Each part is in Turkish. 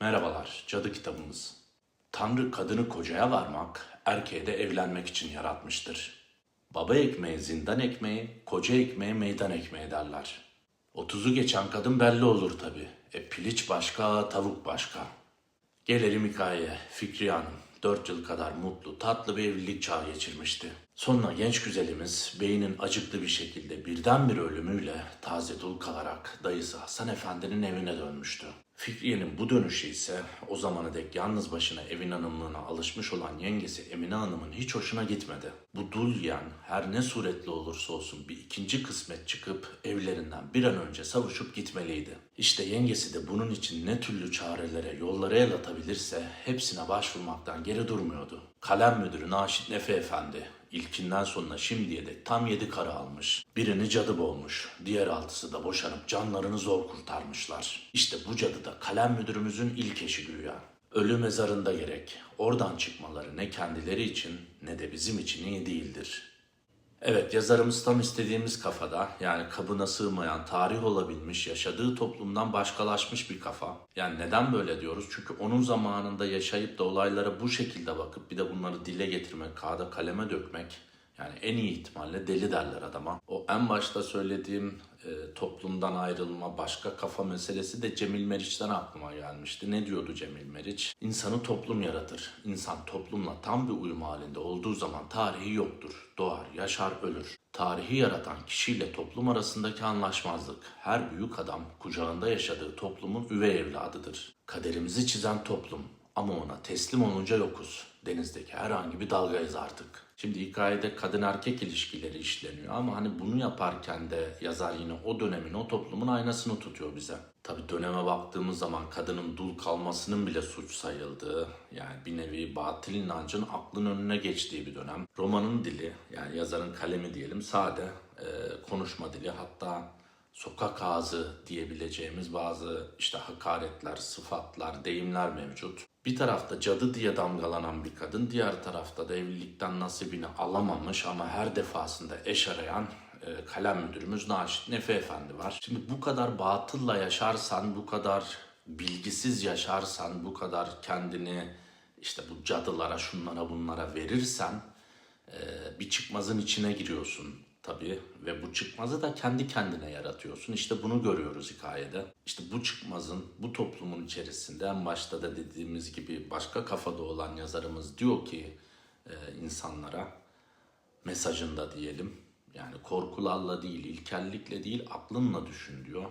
Merhabalar, Cadı kitabımız. Tanrı kadını kocaya varmak, erkeğe de evlenmek için yaratmıştır. Baba ekmeği zindan ekmeği, koca ekmeği meydan ekmeği derler. Otuzu geçen kadın belli olur tabi. E piliç başka, tavuk başka. Gelelim hikayeye. Fikriye Hanım 4 yıl kadar mutlu, tatlı bir evlilik çağı geçirmişti. Sonra genç güzelimiz beynin acıklı bir şekilde birdenbire ölümüyle taze dul kalarak dayısı Hasan Efendi'nin evine dönmüştü. Fikriye'nin bu dönüşü ise o zamana dek yalnız başına evin hanımlığına alışmış olan yengesi Emine Hanım'ın hiç hoşuna gitmedi. Bu dul yan her ne suretli olursa olsun bir ikinci kısmet çıkıp evlerinden bir an önce savuşup gitmeliydi. İşte yengesi de bunun için ne türlü çarelere, yollara el atabilirse hepsine başvurmaktan geri durmuyordu. Kalem müdürü Naşit Nefe Efendi ilkinden sonuna şimdiye dek tam yedi karı almış. Birini cadı boğmuş, diğer altısı da boşanıp canlarını zor kurtarmışlar. İşte bu cadı da kalem müdürümüzün ilk eşi güya. Ölü mezarında gerek. Oradan çıkmaları ne kendileri için ne de bizim için iyi değildir. Evet yazarımız tam istediğimiz kafada yani kabına sığmayan tarih olabilmiş yaşadığı toplumdan başkalaşmış bir kafa. Yani neden böyle diyoruz? Çünkü onun zamanında yaşayıp da olaylara bu şekilde bakıp bir de bunları dile getirmek, kağıda kaleme dökmek yani en iyi ihtimalle deli derler adama. O en başta söylediğim e, toplumdan ayrılma, başka kafa meselesi de Cemil Meriç'ten aklıma gelmişti. Ne diyordu Cemil Meriç? İnsanı toplum yaratır. İnsan toplumla tam bir uyum halinde olduğu zaman tarihi yoktur. Doğar, yaşar, ölür. Tarihi yaratan kişiyle toplum arasındaki anlaşmazlık. Her büyük adam kucağında yaşadığı toplumun üvey evladıdır. Kaderimizi çizen toplum ama ona teslim olunca yokuz. Denizdeki herhangi bir dalgayız artık. Şimdi hikayede kadın erkek ilişkileri işleniyor ama hani bunu yaparken de yazar yine o dönemin o toplumun aynasını tutuyor bize. Tabi döneme baktığımız zaman kadının dul kalmasının bile suç sayıldığı yani bir nevi batıl inancın aklın önüne geçtiği bir dönem. Romanın dili yani yazarın kalemi diyelim sade e, konuşma dili hatta sokak ağzı diyebileceğimiz bazı işte hakaretler, sıfatlar, deyimler mevcut. Bir tarafta cadı diye damgalanan bir kadın, diğer tarafta da evlilikten nasibini alamamış ama her defasında eş arayan e, kalem müdürümüz Naşit Nefi Efendi var. Şimdi bu kadar batılla yaşarsan, bu kadar bilgisiz yaşarsan, bu kadar kendini işte bu cadılara, şunlara, bunlara verirsen e, bir çıkmazın içine giriyorsun tabii ve bu çıkmazı da kendi kendine yaratıyorsun. İşte bunu görüyoruz hikayede. İşte bu çıkmazın bu toplumun içerisinde en başta da dediğimiz gibi başka kafada olan yazarımız diyor ki e, insanlara mesajında diyelim yani korkularla değil, ilkellikle değil, aklınla düşün diyor.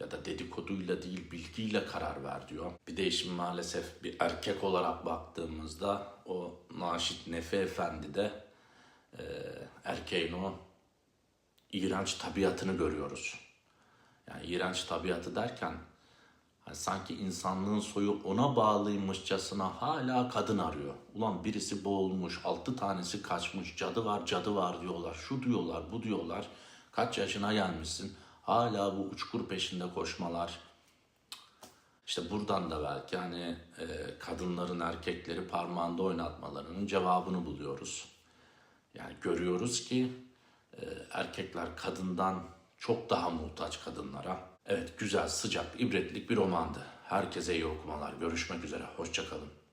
Ya da dedikoduyla değil, bilgiyle karar ver diyor. Bir de işin maalesef bir erkek olarak baktığımızda o Naşit Nefi Efendi de e, erkeğin o iğrenç tabiatını görüyoruz. Yani iğrenç tabiatı derken hani sanki insanlığın soyu ona bağlıymışçasına hala kadın arıyor. Ulan birisi boğulmuş, altı tanesi kaçmış, cadı var, cadı var diyorlar. Şu diyorlar, bu diyorlar. Kaç yaşına gelmişsin? Hala bu uçkur peşinde koşmalar. İşte buradan da belki hani e, kadınların erkekleri parmağında oynatmalarının cevabını buluyoruz. Yani görüyoruz ki erkekler kadından çok daha muhtaç kadınlara. Evet güzel, sıcak, ibretlik bir romandı. Herkese iyi okumalar. Görüşmek üzere. Hoşçakalın.